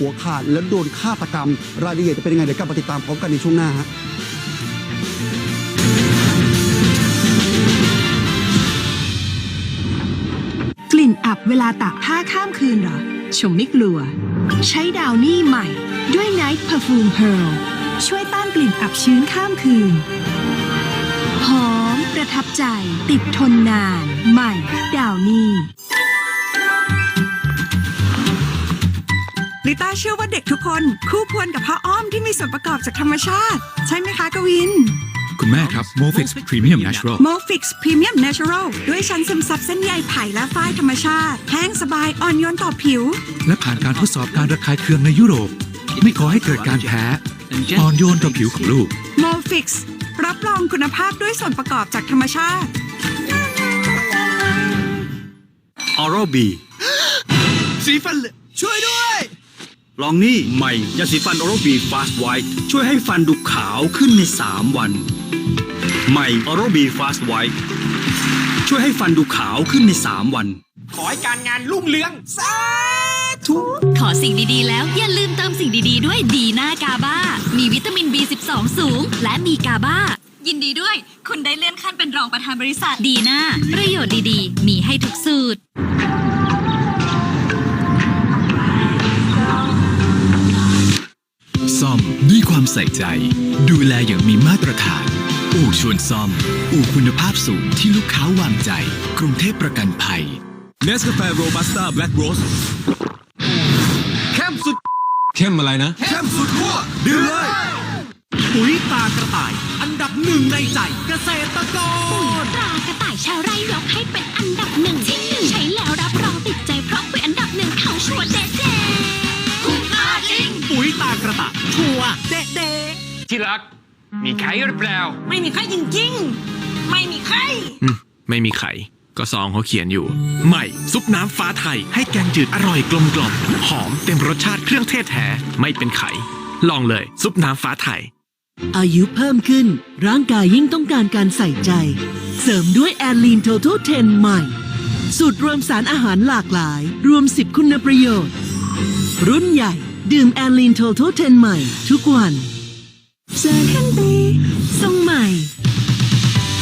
หัวขาดแล้วโดนฆาตกรรม รายละเอียดจะเป็นยังไงเดี๋ยวกลับมาติดตามพร้อมกันในช่วงหน้าฮะกลิ่นอับเวลาตากผ้าข้ามคืนเหรอ ชมไม่กลัว ใช้ดาวนี่ใหม่ ด้วย Night Perfume Pearl ช่วยต้านกลิ่นอับชื้นข้ามคืนหอมประทับใจ ติดทนนาน ใหม่ ดาวนี่ ลิต้าเชื่อว่าเด็กทุกคน คู่ควรกับผ้าอ้อมที่มีส่วนประกอบจากธรรมชาติ ใช่ไหมคะกวิน คุณแม่ครับ m o f i x Premium Natural m o f i x Premium Natural ด้วยชั้นซึมซับเส้นใยไผ่และฝ้ายธรรมชาติ แห้งสบายอ่อนโยนต่อผิว และผ่านการทดสอบการระคายเคืองในยุโรป ไม่ก่อให้เกิดการแพ้อ่อนโยนต่อผิวของลูก m o f i x รับรองคุณภาพด้วยส่วนประกอบจากธรรมชาติออโรบีสีฟันเหลช่วยด้วย ลองนี่ใหม่ยาสีฟันออโรบีฟาสต์ไวท์ช่วยให้ฟันดูขาวขึ้นใน 3 วัน ใหม่ออโรบีฟาสต์ไวท์ช่วยให้ฟันดูขาวขึ้นใน 3 วัน ขอให้การงานรุ่งเรืองสาธุขอสิ่งดีๆ แล้วอย่าลืมเติมสิ่งดีๆ ด้วยดีน่ากาบามีวิตามิน B12 สูง และมีกาบายินดีด้วย คุณได้เลื่อนขั้นเป็นรองประธานบริษัทดีน่าประโยชน์ดีๆ มีให้ทุกสูตร ใส่ใจ ดูแลอย่างมีมาตรฐาน อู่ชวนซ่อม อู่คุณภาพสูงที่ลูกค้าวางใจ กรุงเทพประกันภัยเนสกาแฟโรบัสต้าแบล็กโรสเข้มสุด เข้มอะไรนะเข้มสุดขั้วดื่มเลยปุ๋ยตากระต่าย อันดับหนึ่งในใจเกษตรกรตรากระต่ายชาวไร่ยกให้เป็นอันดับหนึ่ง รัก มีไข่หรือเปล่า ไม่มีใครจริงๆ ไม่มีใครไม่มีไข่ก็ซองเขาเขียนอยู่ ใหม่ ซุปน้ำฟ้าไทย ให้แกงจืดอร่อยกลมกล่อมหอมเต็มรสชาติเครื่องเทศแท้ไม่เป็นไข่ลองเลย ซุปน้ำฟ้าไทย อายุเพิ่มขึ้น ร่างกายยิ่งต้องการการใส่ใจ เสริมด้วยแอลลีนโท t ท l 10ใหม่ สูตรรวมสารอาหารหลากหลาย รวม 10 คุณประโยชน์ รุ่นใหญ่ ดื่มแอลลีนโท t ท l 10ใหม่ ทุกวัน เซอร์คันตีทรงใหม่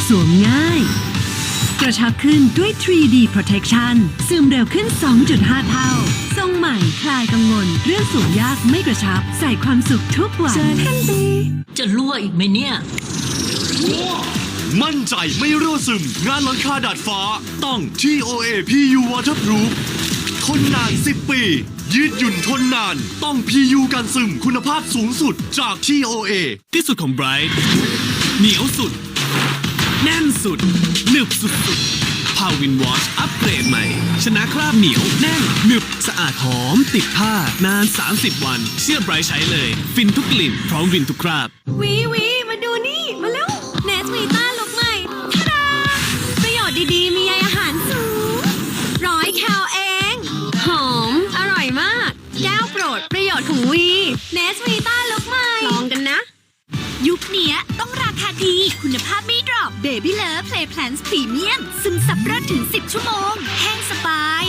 สวมง่าย กระชับขึ้นด้วย 3D Protection ซึมเร็วขึ้น 2.5 เท่า ทรงใหม่คลายกังวล เรื่องสูงยากไม่กระชับ ใส่ความสุขทุกวันจะรั่วอีกไหมเนี่ย มั่นใจไม่รั่วซึม งานหลังคาดาดฟ้า ต้อง TOA PU Waterproof ทนนาน 10 ปี ยืดหยุ่นทนนาน ต้อง PU กันซึมคุณภาพสูงสุดจาก TOA ที่สุดของ Bright เหนียวสุด แน่นสุด หนึบสุดสุดพาวินวอชอัปเกรดใหม่ ชนะคราบเหนียวแน่นหนึบสะอาดหอม ติดผ้านาน 30 วัน เชื่อ Bright ใช้เลย ฟินทุกกลิ่น พร้อมวินทุกคราบ วีวีมาดูนี่มา คุณภาพไม่ดรอป Baby Love Play Plans Premium ซึมซับรสถึง 10 ชั่วโมง แห้งสบาย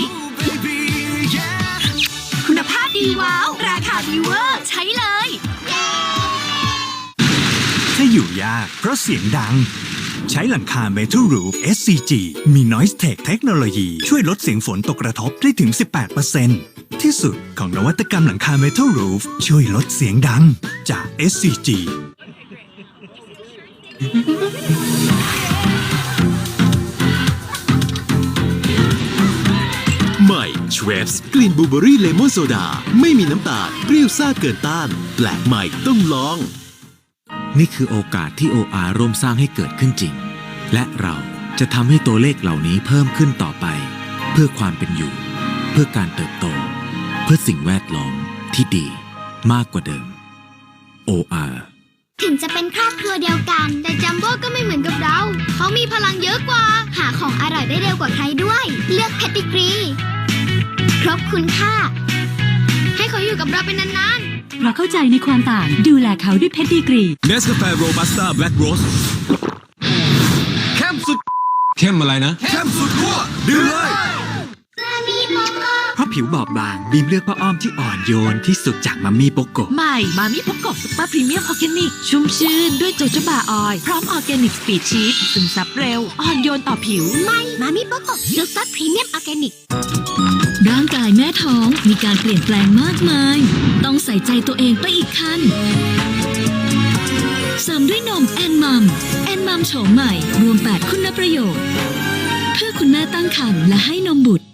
คุณภาพดีว้าว ราคาดีเวอร์ใช้เลย ถ้าอยู่ยากเพราะเสียงดัง ใช้หลังคา Metal Roof SCG มี Noise Tech เทคโนโลยีช่วยลดเสียงฝนตกกระทบได้ถึง 18%ที่สุดของนวัตกรรมหลังคา Metal Roof ช่วยลดเสียงดังจาก SCG ชเวฟส์กลิ่นบลูเบอรี่เลมอนโซดา ไม่มีน้ำตาล เปรี้ยวซ่าเกินต้าน แปลกใหม่ต้องลอง นี่คือโอกาสที่ OR ร่วมสร้างให้เกิดขึ้นจริง และเราจะทำให้ตัวเลขเหล่านี้เพิ่มขึ้นต่อไป เพื่อความเป็นอยู่ เพื่อการเติบโต เพื่อสิ่งแวดล้อมที่ดีมากกว่าเดิม OR ถึงจะเป็นครอบครัวเดียวกัน แต่จัมโบ้ก็ไม่เหมือนกับเรา เขามีพลังเยอะกว่า หาของอร่อยได้เร็วกว่าใครด้วย เลือกเพติกรี ครบคุณค่า ให้เขาอยู่กับเราเป็นนานๆ เพราะเข้าใจในความต่างดูแลเขาด้วยเพชรดีกรีเนสกาแฟโรบัสต้าแบล็กโรสเข้มสุดเข้มอะไรนะเข้มสุดขั้วดื่มเลยมีโกโก้ราะผิวบอบบางบีมเลือกผ้าอ้อมที่อ่อนโยนที่สุดจากมัมมี่โปโกใหม่มามิพกกซุปเปอร์พรีเมียมออร์แกนิก ชุ่มชื่นด้วยโจโจบาออยล์พร้อมออร์แกนิกสปีดชีสซึมซับเร็ว อ่อนโยนต่อผิวไม่มามิโปโกซุปเปอร์พรีเมียมออร์แกนิกร่ายแม่ท้องมีการเปลี่ยนแปลงมากมาย ต้องใส่ใจตัวเองไปอีกขั้นเสริมด้วยนมแอนมัมแอนมัมโฉมใหม่ รวม 8 คุณประโยชน์ เพื่อคุณแม่ตั้งครรภ์และให้นมบุตร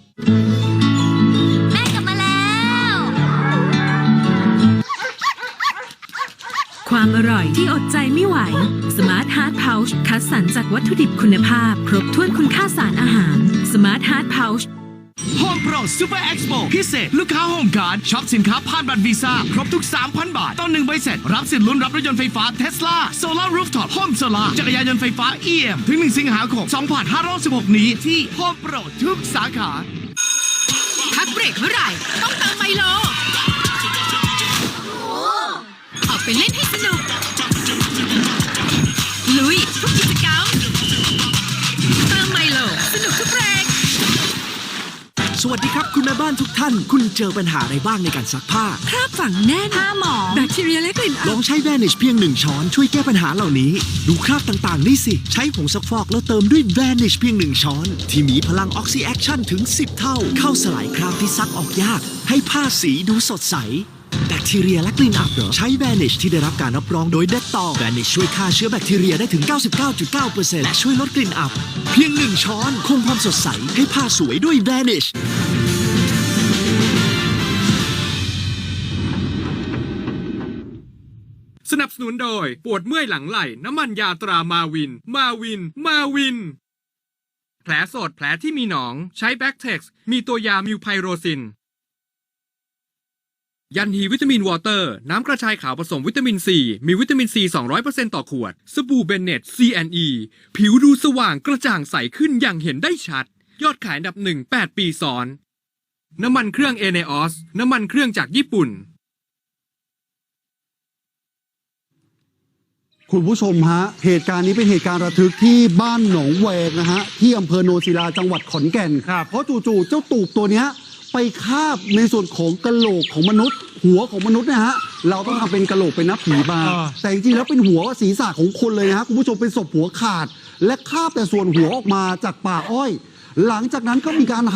แม่กลับมาแล้ว ความอร่อยที่อดใจไม่ไหว Smart Heart Pouch คัดสรรจากวัตถุดิบคุณภาพ ครบถ้วนคุณค่าสารอาหาร Smart Heart Pouch Home Pro Super Expo พิ เศษ ลูกค้าโฮมการ์ดช็อปสินค้าผ่านบัตรวีซ่า ครบทุก 3,000 บาทต้องหนึ่งใบเสร็จ รับสิทธิ์ลุ้นรับรถยนต์ไฟฟ้า Tesla Solar Rooftop Home Solar จักรยานยนต์ไฟฟ้า EM ถึง 1 สิงหาคม 2516 นี้ที่ Home Pro ทุกสาขาพักเบรกเมื่อไหร่ ต้องเติมไมโลออกไปเล่นให้ วัสดีครับ คุณแม่บ้านทุกท่าน คุณเจอปัญหาอะไรบ้างในการซักผ้า คราบฝังแน่นผ้าหมองแบคทีเรียและกลิ่นลองใช้ Vanish เพียงหนึ่งช้อนช่วยแก้ปัญหาเหล่านี้ ดูคราบต่างๆ นี่สิ ใช้ผงซักฟอกแล้วเติมด้วย Vanish เพียงหนึ่งช้อน ที่มีพลัง Oxy Action ถึง 10 เท่า เข้าสลายคราบที่ซักออกยาก ให้ผ้าสีดูสดใส แบคทีเรียและกลิ่นอับเหรอใช้ Vanish ที่ได้รับการรับรองโดย Dettol Vanish ช่วยฆ่าเชื้อแบคทีเรียได้ถึง 99.9%และช่วยลดกลิ่นอับ เพียงหนึ่งช้อนคงความสดใสให้ผ้าสวยด้วย Vanish สนับสนุนโดย ปวดเมื่อยหลังไหล่ น้ำมันยาตรามาวิน มาวิน มาวิน แผลสดแผลที่มีหนอง ใช้แบ็กเท็กซ์มีตัวยามิวไพโรซิน ยันฮีวิตามินวอเตอร์ น้ำกระชายขาวผสมวิตามินซี มีวิตามินซี 200%ต่อขวด สบู่เบนเน็ต C&E ผิวดูสว่างกระจ่างใสขึ้นอย่างเห็นได้ชัด ยอดขายอันดับหนึ่ง8ปีซ้อน น้ำมันเครื่องเอเนออสน้ำมันเครื่องจากญี่ปุ่น คุณผู้ชมฮะ เหตุการณ์นี้เป็นเหตุการณ์ระทึกที่บ้านหนองแวงนะฮะ ที่อำเภอโนนศิลาจังหวัดขอนแก่น ครับ เพราะจู่ๆเจ้าตูบตัวเนี้ย ไปคาบในส่วนของกะโหลกของมนุษย์ หัวของมนุษย์นะฮะ เราต้องทำเป็นกะโหลกเป็นนับผีมาแต่จริงๆแล้วเป็นหัวศีรษะของคนเลยนะฮะคุณผู้ชมเป็นศพหัวขาด และคาบแต่ส่วนหัวออกมาจากป่าอ้อย หลังจากนั้นก็มีการหา